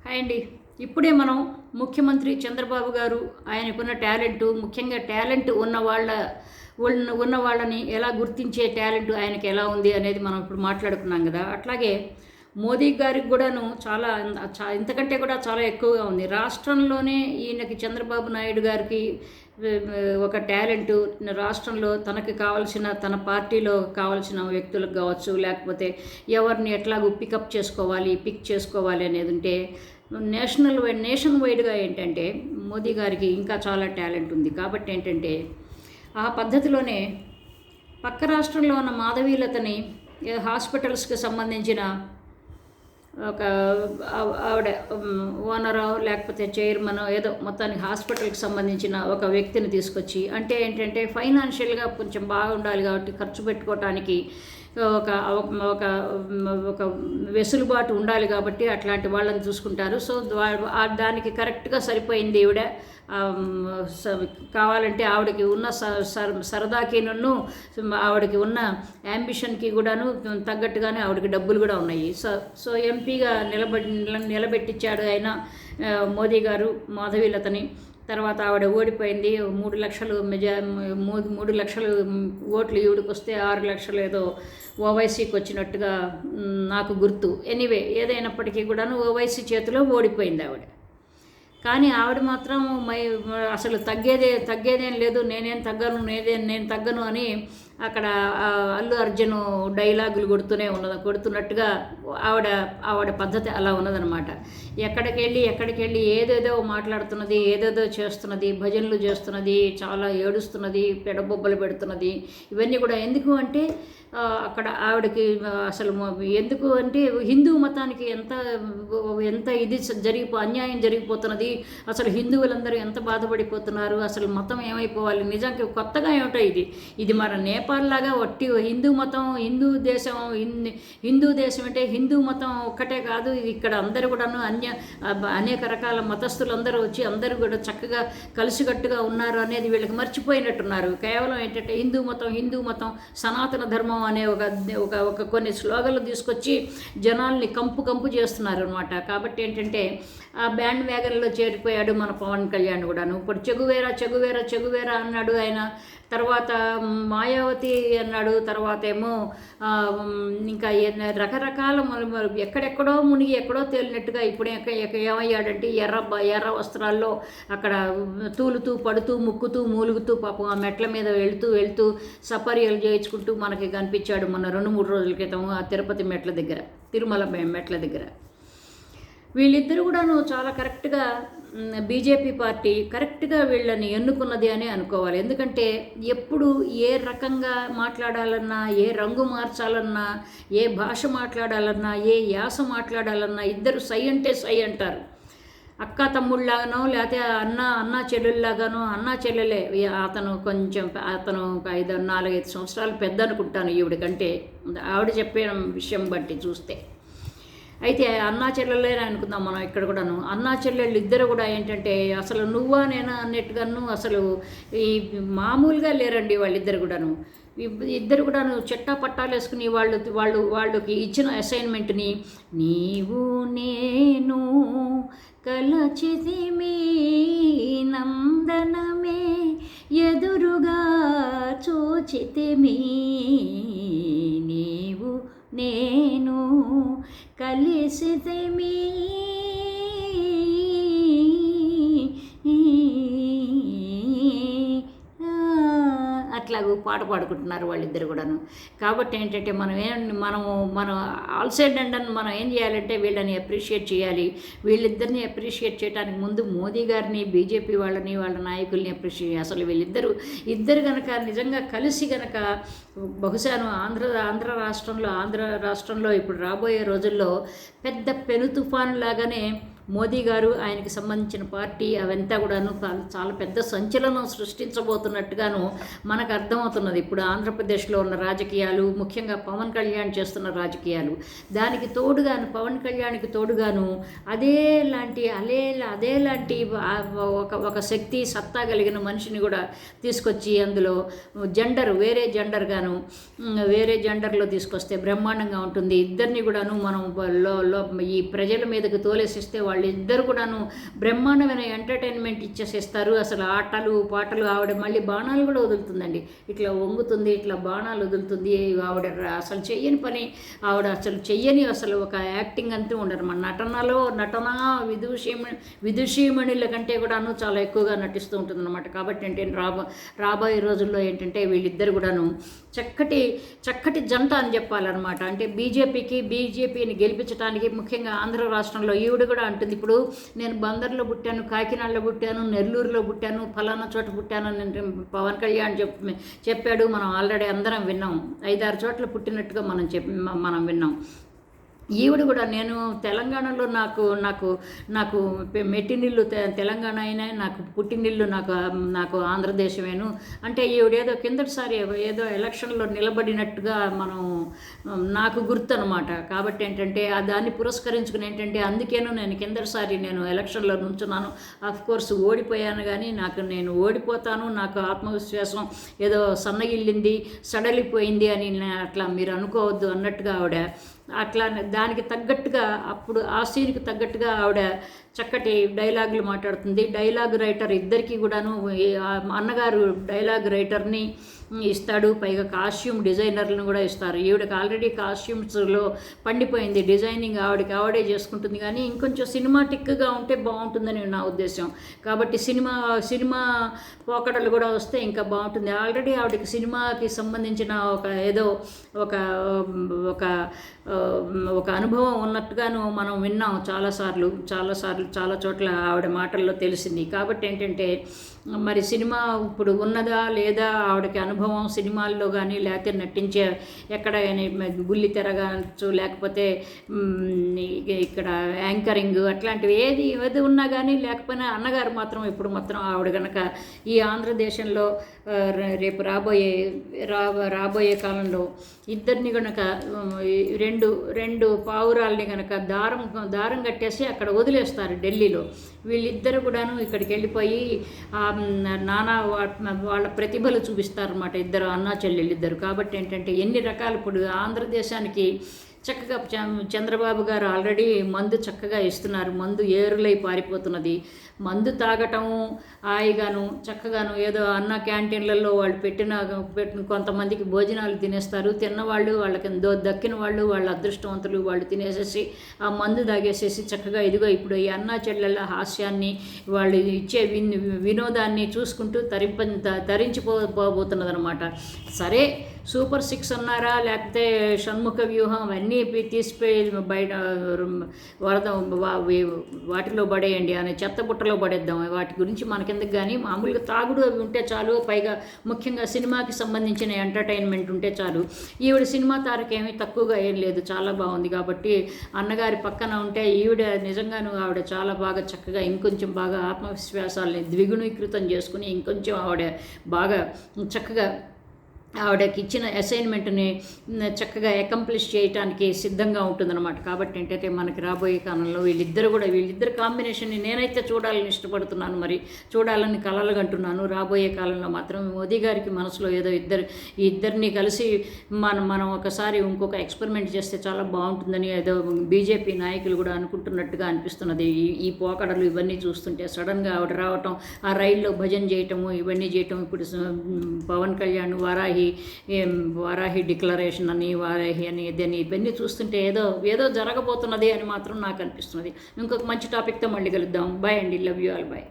Hi అండి. ఇప్పుడే మనం ముఖ్యమంత్రి చంద్రబాబు గారు ఆయనకున్న టాలెంట్ ముఖ్యంగా టాలెంట్ ఉన్న వాళ్ళ ఉన్న ఉన్న వాళ్ళని ఎలా గుర్తించే టాలెంట్ ఆయనకి ఎలా ఉంది అనేది మనం ఇప్పుడు మాట్లాడుకున్నాం కదా. అట్లాగే మోదీ గారికి కూడాను చాలా ఇంతకంటే కూడా చాలా ఎక్కువగా ఉంది. రాష్ట్రంలోనే ఈయనకి చంద్రబాబు నాయుడు గారికి ఒక టాలెంట్. రాష్ట్రంలో తనకు కావాల్సిన తన పార్టీలో కావాల్సిన వ్యక్తులకు కావచ్చు లేకపోతే ఎవరిని ఎట్లాగూ పికప్ చేసుకోవాలి పిక్ చేసుకోవాలి అనేది ఉంటే నేషనల్ వైడ్ నేషన్ వైడ్గా ఏంటంటే మోదీ గారికి ఇంకా చాలా టాలెంట్ ఉంది. కాబట్టి ఏంటంటే ఆ పద్ధతిలోనే పక్క రాష్ట్రంలో ఉన్న మాధవీలతని హాస్పిటల్స్కి సంబంధించిన ఒక ఆవిడ ఓనరో లేకపోతే చైర్మనో ఏదో మొత్తానికి హాస్పిటల్కి సంబంధించిన ఒక వ్యక్తిని తీసుకొచ్చి అంటే ఏంటంటే ఫైనాన్షియల్గా కొంచెం బాగుండాలి కాబట్టి ఖర్చు పెట్టుకోవటానికి ఒక ఒక ఒక వెసులుబాటు ఉండాలి కాబట్టి అట్లాంటి వాళ్ళని చూసుకుంటారు. సో దానికి కరెక్ట్గా సరిపోయింది ఈవిడ. స- కావాలంటే ఆవిడకి ఉన్న స- సర- సరదాకి నన్ను ఆవిడకి ఉన్న యాంబిషన్కి కూడాను తగ్గట్టుగానే ఆవిడకి డబ్బులు కూడా ఉన్నాయి. సో సో ఎంపీగా నిలబడి నిలబెట్టించాడు ఆయన మోదీ గారు మాధవీలతని. తర్వాత ఆవిడ ఓడిపోయింది. మూడు లక్షలు మెజా మూడు మూడు లక్షలు ఓట్లు ఈవిడికి వస్తే ఆరు లక్షలు ఏదో ఓవైసీకి వచ్చినట్టుగా నాకు గుర్తు. ఎనీవే ఏదైనప్పటికీ కూడాను ఓవైసీ చేతిలో ఓడిపోయింది ఆవిడ. కానీ ఆవిడ మాత్రం మై అసలు తగ్గేదే తగ్గేదేం లేదు. నేనేం తగ్గను నేనే నేను తగ్గను అని అక్కడ అల్లు అర్జున్ డైలాగులు కొడుతూనే ఉన్నది కొడుతున్నట్టుగా ఆవిడ ఆవిడ పద్ధతి అలా ఉన్నదనమాట ఎక్కడికి వెళ్ళి ఎక్కడికి వెళ్ళి ఏదేదో మాట్లాడుతున్నది ఏదేదో చేస్తున్నది భజనలు చేస్తున్నది చాలా ఏడుస్తున్నది పెడబొబ్బలు పెడుతున్నది ఇవన్నీ కూడా ఎందుకు అంటే అక్కడ ఆవిడకి అసలు ఎందుకు అంటే హిందూ మతానికి ఎంత ఎంత ఇది జరిగిపో అన్యాయం జరిగిపోతున్నది అసలు హిందువులందరూ ఎంత బాధపడిపోతున్నారు అసలు మతం ఏమైపోవాలి నిజానికి కొత్తగా ఏమిటో ఇది. ఇది మన నేపాల్ లాగా ఒట్టి హిందూ మతం హిందూ దేశం హిందీ హిందూ దేశం అంటే హిందూ మతం ఒక్కటే కాదు ఇక్కడ అందరూ కూడాను అన్య అనేక రకాల మతస్థులందరూ వచ్చి అందరూ కూడా చక్కగా కలిసికట్టుగా ఉన్నారు అనేది వీళ్ళకి మర్చిపోయినట్టున్నారు. కేవలం ఏంటంటే హిందూ మతం హిందూ మతం సనాతన ధర్మం అనే ఒక ఒక ఒక కొన్ని స్లోగన్లు తీసుకొచ్చి జనాల్ని కంపు కంపు చేస్తున్నారు అనమాట కాబట్టి ఏంటంటే ఆ బ్యాండ్ వ్యాగన్లో చేరిపోయాడు మన పవన్ కళ్యాణ్ కూడాను. ఇప్పుడు చెగువేరా చెగువేరా చెగువేరా అన్నాడు ఆయన. తర్వాత మాయావతి అన్నాడు. తర్వాత ఏమో ఇంకా రకరకాల ఎక్కడెక్కడో మునిగి ఎక్కడో తేలినట్టుగా ఇప్పుడు ఏమయ్యాడంటే ఎర్ర బ- ఎర్ర వస్త్రాల్లో అక్కడ తూలుతూ పడుతూ ముక్కుతూ మూలుగుతూ పాపం ఆ మెట్ల మీద వెళ్తూ వెళుతూ సపర్యలు చేయించుకుంటూ మనకి కనిపించాడు మొన్న రెండు మూడు రోజుల క్రితం ఆ తిరుపతి మెట్ల దగ్గర తిరుమల మెట్ల దగ్గర. వీళ్ళిద్దరూ కూడాను చాలా కరెక్ట్గా బీజేపీ పార్టీ కరెక్ట్గా వీళ్ళని ఎన్నుకున్నది అని అనుకోవాలి. ఎందుకంటే ఎప్పుడు ఏ రకంగా మాట్లాడాలన్నా ఏ రంగు మార్చాలన్నా ఏ భాష మాట్లాడాలన్నా ఏ యాస మాట్లాడాలన్నా ఇద్దరు సై అంటే సై అంటారు అక్క తమ్ముళ్ళలాగానో లేకపోతే అన్న అన్న చెల్లెల్లాగానో అన్న చెల్లెలే. అతను కొంచెం అతను ఒక ఐదు నాలుగైదు సంవత్సరాలు పెద్ద అనుకుంటాను ఈవిడ కంటే. ఆవిడ చెప్పే విషయం బట్టి చూస్తే. అయితే అన్నా చెల్లెలే అనుకుందాం మనం ఇక్కడ కూడాను. అన్నా చెల్లెళ్ళు ఇద్దరు కూడా ఏంటంటే అసలు నువ్వా నేనా అన్నట్టుగాను అసలు ఈ మామూలుగా లేరండి వాళ్ళిద్దరు కూడాను. ఇద్దరు కూడాను చెట్టా పట్టాలు వేసుకుని వాళ్ళు వాళ్ళు వాళ్ళకి ఇచ్చిన అసైన్మెంట్ని నీవు నేను కలచితిమి నందనమే ఎదురుగా చూచితిమి నీవు నేను കലിശതമേ అట్లాగూ పాట పాడుకుంటున్నారు వాళ్ళిద్దరు కూడాను. కాబట్టి ఏంటంటే మనం ఏం మనము మనం ఆల్ సైడ్ అండ్ మనం ఏం చేయాలంటే వీళ్ళని అప్రిషియేట్ చేయాలి. వీళ్ళిద్దరిని అప్రిషియేట్ చేయడానికి ముందు మోదీ గారిని బీజేపీ వాళ్ళని వాళ్ళ నాయకుల్ని అప్రిషియేట్ అసలు వీళ్ళిద్దరు ఇద్దరు కనుక నిజంగా కలిసి కనుక బహుశాను ఆంధ్ర ఆంధ్ర రాష్ట్రంలో ఆంధ్ర రాష్ట్రంలో ఇప్పుడు రాబోయే రోజుల్లో పెద్ద పెను తుఫాను లాగానే మోదీ గారు ఆయనకి సంబంధించిన పార్టీ అవంతా కూడాను చాలా పెద్ద సంచలనం సృష్టించబోతున్నట్టుగాను మనకు అర్థమవుతున్నది. ఇప్పుడు ఆంధ్రప్రదేశ్లో ఉన్న రాజకీయాలు ముఖ్యంగా పవన్ కళ్యాణ్ చేస్తున్న రాజకీయాలు దానికి తోడుగాను పవన్ కళ్యాణ్కి తోడుగాను అదే లాంటి అలే అదే లాంటి ఒక ఒక శక్తి సత్తా కలిగిన మనిషిని కూడా తీసుకొచ్చి అందులో జెండర్ వేరే జెండర్ గాను వేరే జెండర్లో తీసుకొస్తే బ్రహ్మాండంగా ఉంటుంది. ఇద్దరిని కూడాను మనం ఈ ప్రజల మీదకి తోలేసిస్తే వాళ్ళు వాళ్ళిద్దరు కూడాను బ్రహ్మాండమైన ఎంటర్టైన్మెంట్ ఇచ్చేసేస్తారు. అసలు ఆటలు పాటలు ఆవిడ మళ్ళీ బాణాలు కూడా వదులుతుందండి. ఇట్లా వంగుతుంది ఇట్లా బాణాలు వదులుతుంది. ఆవిడ అసలు చెయ్యని పని ఆవిడ అసలు చెయ్యని అసలు ఒక యాక్టింగ్ అంతా ఉండరు. మన నటనలో నటన విదూషీమణి విదూషీమణుల కంటే కూడాను చాలా ఎక్కువగా నటిస్తూ ఉంటుంది అనమాట కాబట్టి అంటే రాబో రాబోయే రోజుల్లో ఏంటంటే వీళ్ళిద్దరు కూడాను చక్కటి చక్కటి జంట అని చెప్పాలన్నమాట. అంటే బీజేపీకి బీజేపీని గెలిపించడానికి ముఖ్యంగా ఆంధ్ర రాష్ట్రంలో ఈవిడ కూడా అంటుంది. ఇప్పుడు నేను బందర్లో పుట్టాను కాకినాడలో పుట్టాను నెల్లూరులో పుట్టాను ఫలానా చోట పుట్టాను అని పవన్ కళ్యాణ్ చెప్ చెప్పాడు. మనం ఆల్రెడీ అందరం విన్నాం. ఐదారు చోట్ల పుట్టినట్టుగా మనం చెప్ మనం విన్నాం. ఈవిడ కూడా నేను తెలంగాణలో నాకు నాకు నాకు మెట్టినిల్లు తెలంగాణ అయినా నాకు పుట్టినిల్లు నాకు నాకు ఆంధ్రదేశమేను. అంటే ఈవిడేదో కిందటిసారి ఏదో ఎలక్షన్లో నిలబడినట్టుగా మనం నాకు గుర్తు అనమాట కాబట్టి ఏంటంటే ఆ దాన్ని పురస్కరించుకుని ఏంటంటే అందుకేను నేను కిందటిసారి నేను ఎలక్షన్లో నుంచున్నాను. ఆఫ్ కోర్స్ ఓడిపోయాను కానీ నాకు నేను ఓడిపోతాను. నాకు ఆత్మవిశ్వాసం ఏదో సన్నగిల్లింది సడలిపోయింది అని అట్లా మీరు అనుకోవద్దు అన్నట్టుగా ఆవిడ అట్లా దానికి తగ్గట్టుగా అప్పుడు ఆ సీన్కి తగ్గట్టుగా ఆవిడ చక్కటి డైలాగులు మాట్లాడుతుంది. డైలాగ్ రైటర్ ఇద్దరికీ కూడాను అన్నగారు డైలాగ్ రైటర్ని ఇస్తాడు. పైగా కాస్ట్యూమ్ డిజైనర్లను కూడా ఇస్తారు. ఈవిడకి ఆల్రెడీ కాస్ట్యూమ్స్లో పండిపోయింది. డిజైనింగ్ ఆవిడకి ఆవిడే చేసుకుంటుంది కానీ ఇంకొంచెం సినిమాటిక్గా ఉంటే బాగుంటుందని నా ఉద్దేశం. కాబట్టి సినిమా సినిమా పోకడలు కూడా వస్తే ఇంకా బాగుంటుంది. ఆల్రెడీ ఆవిడకి సినిమాకి సంబంధించిన ఒక ఏదో ఒక ఒక ఒక అనుభవం ఉన్నట్టుగాను మనం విన్నాం చాలాసార్లు చాలాసార్లు చాలా చోట్ల ఆవిడ మాటల్లో తెలిసింది. కాబట్టి ఏంటంటే మరి సినిమా ఇప్పుడు ఉన్నదా లేదా ఆవిడకి అనుభవం సినిమాల్లో కానీ లేకపోతే నటించే ఎక్కడ గుల్లి తెరగాచ్చు లేకపోతే ఇక్కడ యాంకరింగ్ అట్లాంటివి ఏది ఏది ఉన్నా కానీ లేకపోయినా అన్నగారు మాత్రం ఇప్పుడు మాత్రం ఆవిడ కనుక ఈ ఆంధ్రదేశంలో రేపు రాబోయే రా రాబోయే కాలంలో ఇద్దరిని కనుక రెండు రెండు పావురాల్ని కనుక దారం దారం కట్టేసి అక్కడ వదిలేస్తారు ఢిల్లీలో. వీళ్ళిద్దరు కూడాను ఇక్కడికి వెళ్ళిపోయి నానా వాళ్ళ ప్రతిభలు చూపిస్తారన్నమాట. ఇద్దరు అన్నా చెల్లెళ్ళు ఇద్దరు కాబట్టి ఏంటంటే ఎన్ని రకాలు ఇప్పుడు ఆంధ్రదేశానికి చక్కగా చంద్రబాబు గారు ఆల్రెడీ మందు చక్కగా ఇస్తున్నారు. మందు ఏరులై పారిపోతున్నది. మందు తాగటం హాయిగాను చక్కగాను ఏదో అన్న క్యాంటీన్లలో వాళ్ళు పెట్టిన పెట్టిన కొంతమందికి భోజనాలు తినేస్తారు. తిన్నవాళ్ళు వాళ్ళకి దో దక్కిన వాళ్ళు వాళ్ళ అదృష్టవంతులు వాళ్ళు తినేసేసి ఆ మందు తాగేసేసి చక్కగా ఇదిగో ఇప్పుడు ఈ అన్నా చెల్లెళ్ళ హాస్యాన్ని వాళ్ళు ఇచ్చే విన్ వినోదాన్ని చూసుకుంటూ తరింప తరించిపో పోబోతున్నదనమాట. సరే సూపర్ సిక్స్ అన్నారా? లేకపోతే షణ్ముఖ వ్యూహం అవన్నీ తీసిపోయి బయట వరద వాటిలో పడేయండి అనే చెత్త బుట్టలో పడేద్దాం. వాటి గురించి మనకెందుకు కానీ మామూలుగా తాగుడు అవి ఉంటే చాలు పైగా ముఖ్యంగా సినిమాకి సంబంధించిన ఎంటర్టైన్మెంట్ ఉంటే చాలు. ఈవిడ సినిమా తారకేమీ తక్కువగా ఏం లేదు చాలా బాగుంది. కాబట్టి అన్నగారి పక్కన ఉంటే ఈవిడ నిజంగాను ఆవిడ చాలా బాగా చక్కగా ఇంకొంచెం బాగా ఆత్మవిశ్వాసాలని ద్విగుణీకృతం చేసుకుని ఇంకొంచెం ఆవిడ బాగా చక్కగా ఆవిడకి ఇచ్చిన అసైన్మెంట్ని చక్కగా అకంప్లిష్ చేయడానికి సిద్ధంగా ఉంటుందన్నమాట. కాబట్టి ఏంటంటే మనకి రాబోయే కాలంలో వీళ్ళిద్దరు కూడా వీళ్ళిద్దరు కాంబినేషన్ని నేనైతే చూడాలని ఇష్టపడుతున్నాను మరి. చూడాలని కలలు అంటున్నాను రాబోయే కాలంలో మాత్రం మోదీ గారికి మనసులో ఏదో ఇద్దరు ఈ ఇద్దరిని కలిసి మనం మనం ఒకసారి ఇంకొక ఎక్స్పెరిమెంట్ చేస్తే చాలా బాగుంటుందని ఏదో బీజేపీ నాయకులు కూడా అనుకుంటున్నట్టుగా అనిపిస్తున్నది. ఈ ఈ పోకడలు ఇవన్నీ చూస్తుంటే సడన్గా ఆవిడ రావటం ఆ రైల్లో భజన చేయటము ఇవన్నీ చేయటం. ఇప్పుడు పవన్ కళ్యాణ్ వారాహి వారాహి వారాహి డిక్లరేషన్ అని వారాహి అని ఇదని ఇవన్నీ చూస్తుంటే ఏదో ఏదో జరగబోతున్నది అని మాత్రం నాకు అనిపిస్తున్నది. ఇంకొక మంచి టాపిక్తో మళ్ళీ కలుద్దాం. బాయ్ అండి. Love you all. బాయ్.